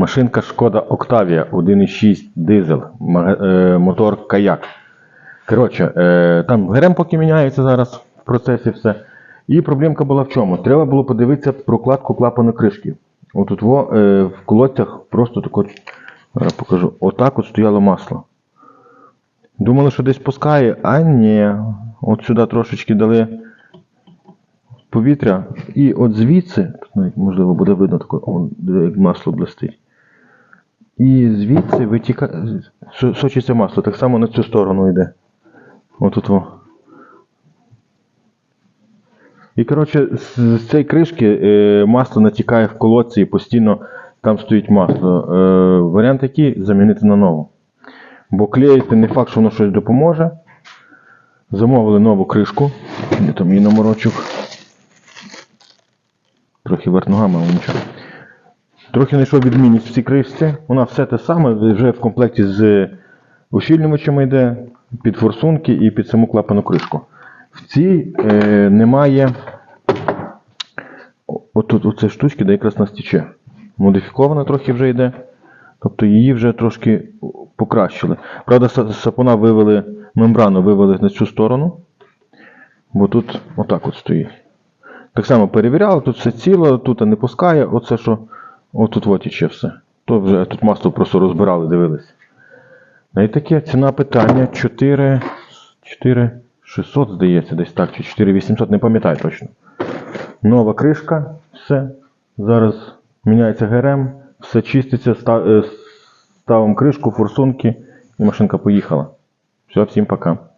Машинка Шкода Октавія 1.6 дизель, е, мотор Каяк. Коротше, е, там ГРМ поки міняється зараз в процесі все. І проблемка була в чому? Треба було подивитися прокладку клапаної кришки. Отут во, е, в колодцях просто тако, покажу, отак от стояло масло. Думали, що десь пускає, а ні. От сюди трошечки дали повітря. І от звідси, тут навіть можливо буде видно таке, як масло блистить. І звідси витікає, сочиться масло, так само на цю сторону йде. Отут во. І коротше, з, цієї кришки е, масло натікає в колодці і постійно там стоїть масло. Е, варіант який замінити на нову. Бо клеїти не факт, що воно щось допоможе. Замовили нову кришку. Я там її наморочив. Трохи верх ногами, але нічого. Трохи знайшов відмінність в цій кришці. Вона все те саме, вже в комплекті з ущільнювачами йде, під форсунки і під саму клапану кришку. В цій е, немає отут оце штучки, де якраз нас тече. Модифікована трохи вже йде. Тобто її вже трошки покращили. Правда, са- сапуна вивели, мембрану вивели на цю сторону, бо тут отак от стоїть. Так само перевіряли, тут все ціло, тут не пускає, оце що, отут от тече все. То вже тут масло просто розбирали, дивилися. І таке ціна питання 4, 4 600, здається, десь так, чи 4 800, не пам'ятаю точно. Нова кришка, все. Зараз міняється ГРМ, все чиститься, е, ставимо кришку, форсунки і машинка поїхала. Все, всім пока.